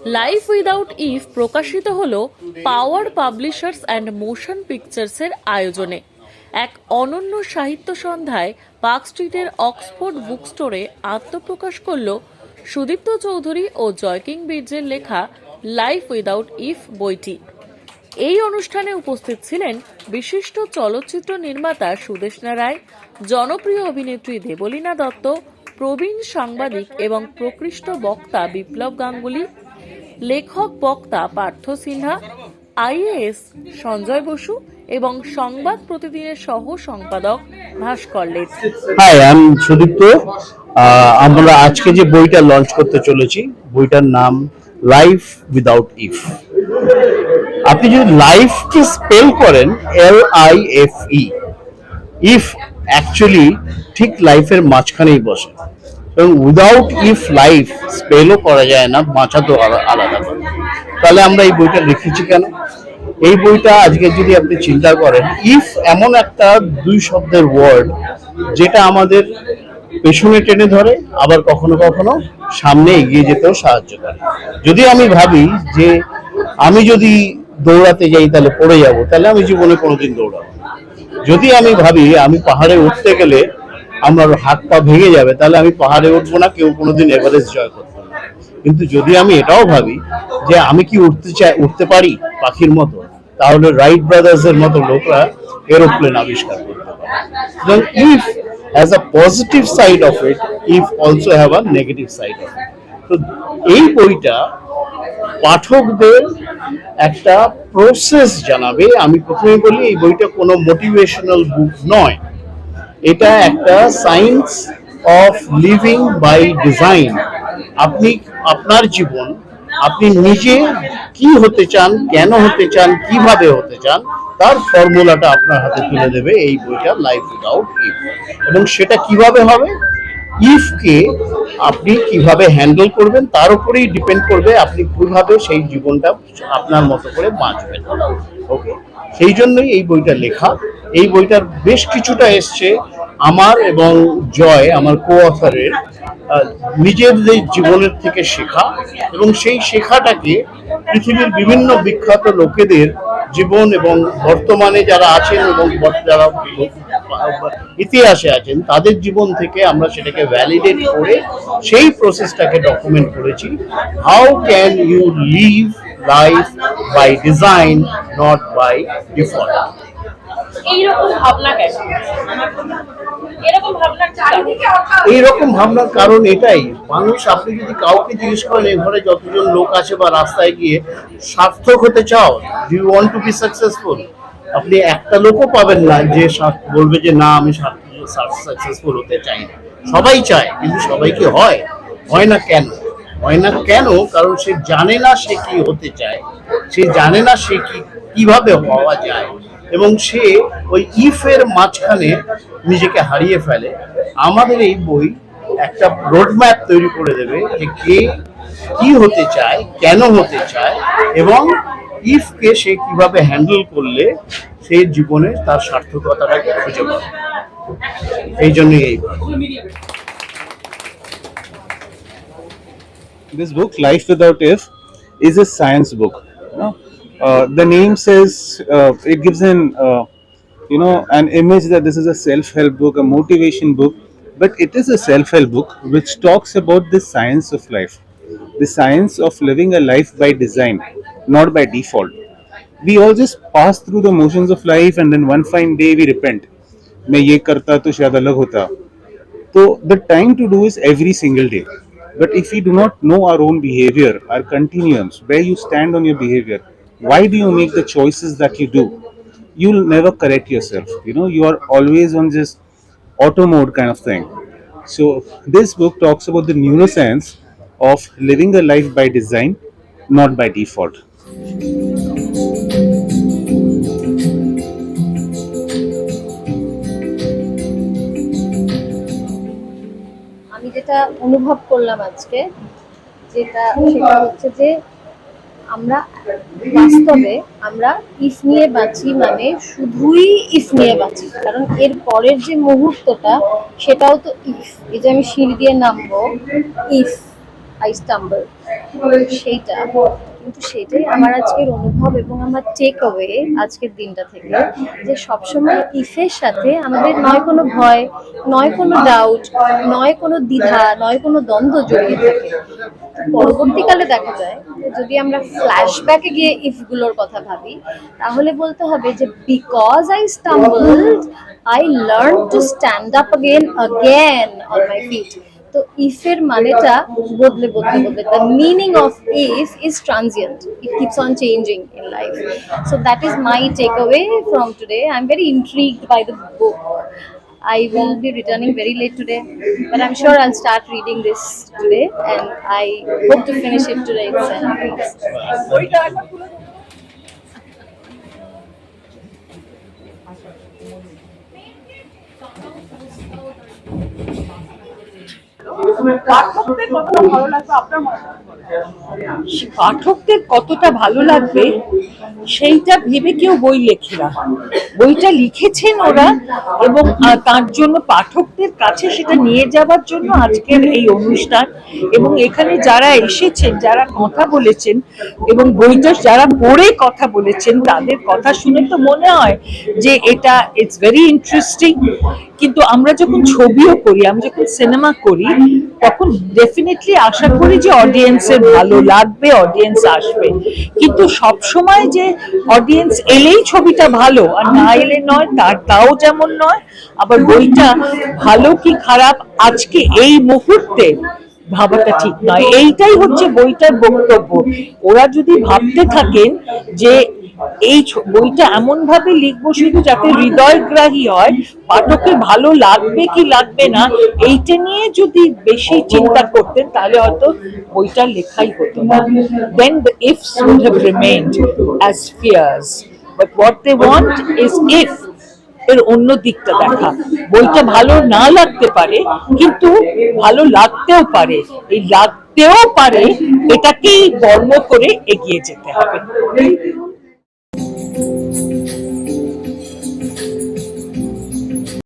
Life without if প্রকাশিত হল power publishers and motion পিকচার্সের আয়োজনে। এক অনন্য সাহিত্য সন্ধ্যায় পার্ক স্ট্রিটের অক্সফোর্ড বুক স্টোরে আত্মপ্রকাশ করল সুদীপ্ত চৌধুরী ও জয়কিং বীর্যের লেখা লাইফ উইদাউট ইফ বইটি। এই অনুষ্ঠানে উপস্থিত ছিলেন বিশিষ্ট চলচ্চিত্র নির্মাতা সুদেষ্ণা রায়, জনপ্রিয় অভিনেত্রী দেবলীনা দত্ত, প্রবীণ সাংবাদিক এবং প্রকৃষ্ট বক্তা বিপ্লব গাঙ্গুলি লেখক, বক্তা পার্থ সিনহা, আইএএস সঞ্জয় বসু এবং সংবাদ প্রতিদিনের সহ সম্পাদক ভাস্কর লেথ হাই সুদীপ্ত। আমরা আজকে যে বইটা লঞ্চ করতে চলেছি, বইটার নাম লাইফ উইদাউট ইফ আপনি যদি লাইফকে স্পেল করেন L I F E if actually ঠিক লাইফের মাঝখানেই বসে। এবং উইদাউট ইফ লাইফ স্পেলও করা যায় না বাঁচা তো আলা- আলাদা কথা। তাহলে আমরা এই বইটা লিখেছি কেন? এই বইটা আজকে যদি আপনি চিন্তা করেন ইফ এমন একটা দুই শব্দের ওয়ার্ড যেটা আমাদের পেছনে টেনে ধরে, আবার কখনো কখনো সামনে এগিয়ে যেতেও সাহায্য করে। যদি আমি ভাবি যে আমি যদি দৌড়াতে যাই, তাহলে পড়ে যাব, তাহলে আমি জীবনে কোনোদিন দৌড়াবো যদি আমি ভাবি আমি পাহাড়ে উঠতে গেলে আমার হাত পা ভেঙে যাবে, তাহলে আমি পাহাড়ে উঠবো না, কেউ কোনোদিন এভারেস্ট জয় করতে না। কিন্তু যদি আমি এটাও ভাবি যে আমি কি উঠতে চাই, উঠতে পারি পাখির মতো, তাহলে রাইট ব্রাদার্স এর মতো লোকরা এরোপ্লেন আবিষ্কার করতে পারে। If has a positive side of it if also have a negative side of তো এই বইটা পাঠকদের একটা প্রসেস জানাবে। আমি প্রথমে বলি, এই বইটা কোনো মোটিভেশনাল বুক নয়। এটা একটা science of living by design আপনি আপনার জীবন, আপনি নিজে কি হতে চান, কেন হতে চান, কীভাবে হতে চান, তার ফর্মুলাটা আপনার হাতে তুলে দেবে এই বইটা লাইফ উইদাউট ইফ এবং সেটা কীভাবে হবে? ইফকে আপনি কীভাবে হ্যান্ডেল করবেন, তার উপরেই ডিপেন্ড করবে আপনি কীভাবে সেই জীবনটা আপনার মতো করে বাঁচবেন। ওকে সেই জন্যই এই বইটা লেখা। এই বইটার বেশ কিছুটা এসছে আমার এবং জয়, আমার কো অথারের নিজেদের জীবনের থেকে শেখা এবং সেই শেখাটাকে পৃথিবীর বিভিন্ন বিখ্যাত লোকেদের জীবন এবং বর্তমানে যারা আছেন এবং যারা ইতিহাসে আছেন, তাদের জীবন থেকে আমরা সেটাকে ভ্যালিডেট করে সেই প্রসেসটাকে ডকুমেন্ট করেছি। How can you live life by design not by default এইরকম ভাবনা কেন? ভাবনার এইরকম ভাবনার কারণ এটাই। মানুষ, আপনি যদি কাউকে জিজ্ঞেস করেন, এই যতজন লোক আছে বা রাস্তায় গিয়ে সার্থক হতে চাও you want to be successful আপনি একটা লোকও পাবেন না যে বলবে যে, না, আমি সাকসেসফুল হতে চাই না। সবাই চায়, কিন্তু সবাই কি হয়? হয় না কেন? হয় না কেন? কারণ সে জানে না সে কি হতে চায়। সে জানে না সে কি কীভাবে হওয়া যায়। এবং সে ওই ইফের মাঝখানে নিজেকে হারিয়ে ফেলে। আমাদের এই বই একটা রোডম্যাপ তৈরি করে দেবে যে কে কি হতে চায়, কেন হতে চায় এবং ইফকে সে কীভাবে হ্যান্ডেল করলে সে জীবনে তার সার্থকতাটাকে খুঁজে পাবে। এই জন্যই এই this book, life without if is a science book. the name says uh, it gives an uh, you know an image that this is a self-help book a motivation book but it is a self-help book which talks about the science of life the science of living a life by design not by default we all just pass through the motions of life and then one fine day we repent मैं ये करता तो शायद अलग होता so the time to do is every single day. But if we do not know our own behavior, our continuums, where you stand on your behavior, why do you make the choices that you do? You'll never correct yourself. You know, you are always on just auto mode kind of thing. So this book talks about the neuroscience of living a life by design, not by default. আমি যেটা অনুভব করলাম আজকে যেটা সেটা হচ্ছে যে আমরা বাস্তবে আমরা ইফ নিয়ে বাঁচি মানে শুধুই ইফ নিয়ে বাঁচি। কারণ এর পরের যে মুহূর্তটা, সেটাও তো ইফ। এই যে আমি সিঁড়ি দিয়ে নামবো, ইফ আই স্টাম্বল। সেইটা। কিন্তু সেটাই আমার আজকের অনুভব এবং আমার টেক অ্যাওয়ে আজকের দিনটা থেকে। যে সবসময় ইফের সাথে আমাদের নয় কোনো ভয়, নয় কোনো ডাউট নয় কোনো দ্বিধা, নয় কোনো দ্বন্দ্ব জড়িয়ে থাকে। পরবর্তীকালে দেখা যায় যদি আমরা ফ্ল্যাশব্যাকে গিয়ে ইফগুলোর কথা ভাবি, তাহলে বলতে হবে যে because I stumbled I learn to stand up again again on my feet তো ইফের মানেটা বদলে বদলে বদলে the meaning of if is transient it keeps on changing in life so that is my takeaway from today I am very intrigued by the book I will be returning very late today, but I'm sure I'll start reading this today and I hope to finish it today itself. পাঠকদের কতটা ভালো লাগবে সেইটা ভেবে কেউ বই লেখে না। বইটা লিখেছেন ওরা এবং তার জন্য পাঠকদের কাছে সেটা নিয়ে যাবার জন্য আজকের এই অনুষ্ঠান এবং এখানে যারা এসেছেন, যারা কথা বলেছেন এবং বইটা যারা পড়ে কথা বলেছেন, তাদের কথা শুনে তো মনে হয় যে এটা ইটস ভেরি ইন্টারেস্টিং কিন্তু আমরা যখন ছবিও করি, আমি যখন সিনেমা করি, তখন ডেফিনেটলি আশা করি যে অডিয়েন্সের ভালো লাগবে অডিয়েন্স আসবে। কিন্তু সব সময় যে অডিয়েন্স এলেই ছবিটা ভালো, আর না এলে নয় তার তাও যেমন নয়, আবার বইটা ভালো কি খারাপ, আজকে এই মুহূর্তে ভাবাটা ঠিক নয়। এইটাই হচ্ছে বইটার বক্তব্য। ওরা যদি ভাবতে থাকেন যে এই বইটা এমন ভাবে লিখব শুধু যাতে হৃদয়গ্রাহী হয় পাঠকের ভালো লাগবে কি লাগবে না, এইটা নিয়ে যদি বেশি চিন্তা করতেন, তাহলে হয়তো বইটা লেখাই হতো না। Then the have remained as fears, but what they want is if এর অন্য দিকটা দেখা। বইটা ভালো না লাগতে পারে, কিন্তু ভালো লাগতেও পারে। এই লাগতেও পারে, এটাকেই বর্ণ করে এগিয়ে যেতে হবে।